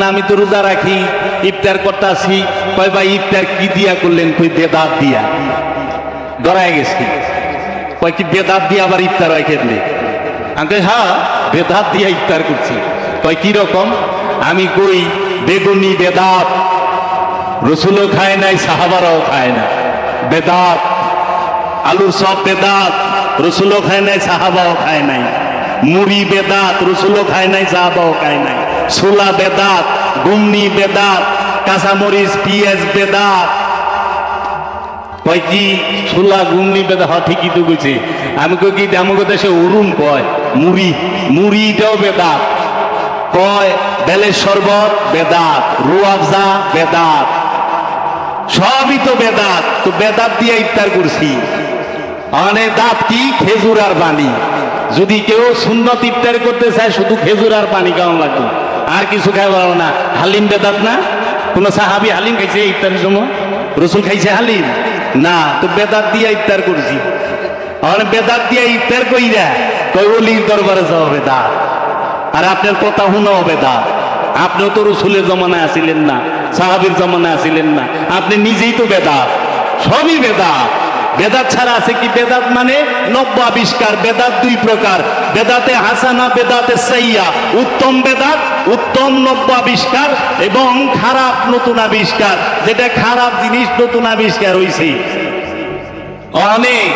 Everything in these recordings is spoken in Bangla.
আমি তো রোজা রাখি, ইফতার করতে আসি কয় ভাই, ইফতার কি দিয়া করলেন? কই বেদাত দিয়া। ডরায় গেছি। কয় কি বেদাত দিয়ে আবার ইফতার হয় কেমনি? আমি হ্যাঁ বেদাত দিয়া ইফতার করছি। কয় কি রকম? আমি কই বেগুনি বেদাত। রসুলও খায় নাই, সাহাবারাও খায় না। বেদাত। আলুর সব বেদাত। রসুলও খায় নাই, সাহাবাও খায় নাই। মুড়ি বেদাত। রসুলও খায় নাই, সাহাবাও খায় নাই। ছোলা বেদাত, গুমনি বেদাত, কাঁচামরিচ, পিঁয়াজ বেদাত। কয় কি? ছোলা, গুমনি বেদা হ ঠিকই তো আমি আমাকে দেশে কয়, মুড়ি, মুড়িটাও বেদাত। কয়, বেলের শরবত, বেদাত। রুয়াবজা, বেদাত। সবই তো বেদাত। তো বেদাত দিয়ে ইফতার করছি। অনেক দাঁত কি? খেজুর আর পানি। যদি কেউ সুন্নত ইফতার করতে চায়, শুধু খেজুর আর পানি খাওয়ান লাগবে। আর কিছু খাই পারো না। হালিম বেদাত না? কোন সাহাবি হালিম খাইছে ইফতারের সময় রসুল খাইছে হালিম? না, তো বেদাত দিয়ে ইফতার করছি। আর বেদাত দিয়ে ইফতার কইরা কই অলির দরবারে যাওয়া বেদাত। আর আপনার কথা শুনাও বেদাত। আপনিও তো রসুলের জমানায় আসিলেন না, সাহাবির জমানায় আসিলেন না। আপনি নিজেই তো বেদাত। সবই বেদাত। বেদাত ছাড়া আছে কি? বেদাত মানে নব্য আবিষ্কার, বেদাত দুই প্রকার। বেদাতে হাসানা, বেদাতে সাইয়া। উত্তম বেদাত, উত্তম নব্য আবিষ্কার এবং খারাপ নতুন আবিষ্কার। যেটা খারাপ জিনিস নতুন আবিষ্কার হয়েছে অনেক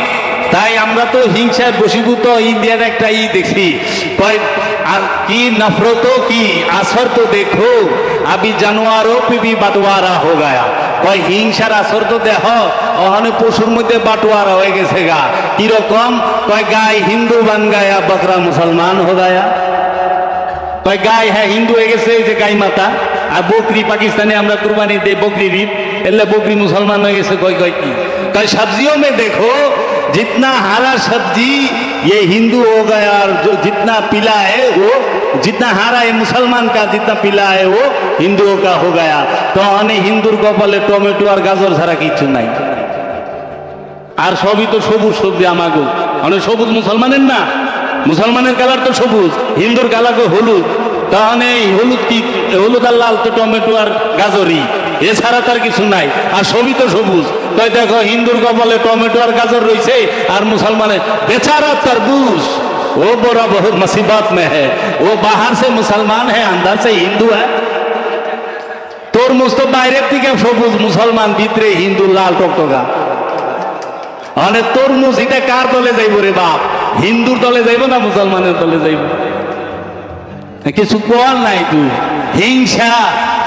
তাই আমরা তো হিংসায় বসীভূত ইন্ডিয়ার একটা ই কয়, আর কি নফরত, কি আসর তো দেখো। আবি জানোয়ারও পিবি বাটোয়ারা হো গায়া। কয় হিংসার আসর তো দেহ ওখানে পশুর মধ্যে বাটোয়ারা হয়ে গেছে গা কিরকম কয় গায় হিন্দু বান গায়া বকরা মুসলমান হো গায়া কয় গাই হ্যাঁ হিন্দু হয়ে গেছে এই যে গাই মাতা আর বকরি পাকিস্তানে আমরা কুরবানি দেই বকরি ঈদ এলে বকরি মুসলমান হয়ে গেছে কয় কয় কি कई सब्जियों में देखो जितना हरा सब्जी ये हिंदू हो गया और जो जितना पीला है वो जितना हरा है मुसलमान का जितना पीला है वो हिंदुओं का हो गया तो অনেক হিন্দুর কপালে টমেটো আর গাজর ছাড়া কিছু নাই আর সবই তো সবুজ সবজি আমাগো অনেক সবুজ মুসলমানের না মুসলমানের কালার তো সবুজ হিন্দুর কালার তো হলুদ তাহলে এই হলুদ কি হলুদ আর লাল তো টমেটো আর গাজরই এছাড়া তার কিছু নাই আর সবই তো সবুজ তাই দেখো হিন্দুর কপালে টমেটো আর গাজর রয়েছে আর মুসলমানের বেচারা तरबूज वो बड़ा बहुत मुसीबत में है वो बाहर से मुसलमान है अंदर से हिंदू है তরমুজ তো বাইরের থেকে সবুজ মুসলমান ভিতরে হিন্দু লাল টকটকা মানে তরমুজ এটা কার দলে যাইব রে বাপ হিন্দুর দলে যাইব না মুসলমানের দলে যাইব কিছু কর নাই তুই হিংসা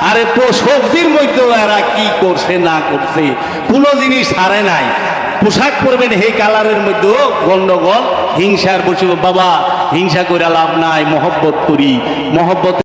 আরে তো সবজির মধ্যে এরা কি করছে না করছে কোনো জিনিস ছাড়ে নাই পোশাক পরবেন হে কালারের মধ্যে। গন্ডগোল, হিংসার বসে, বাবা, হিংসা করে লাভ নাই, মহব্বত করি, মহব্বত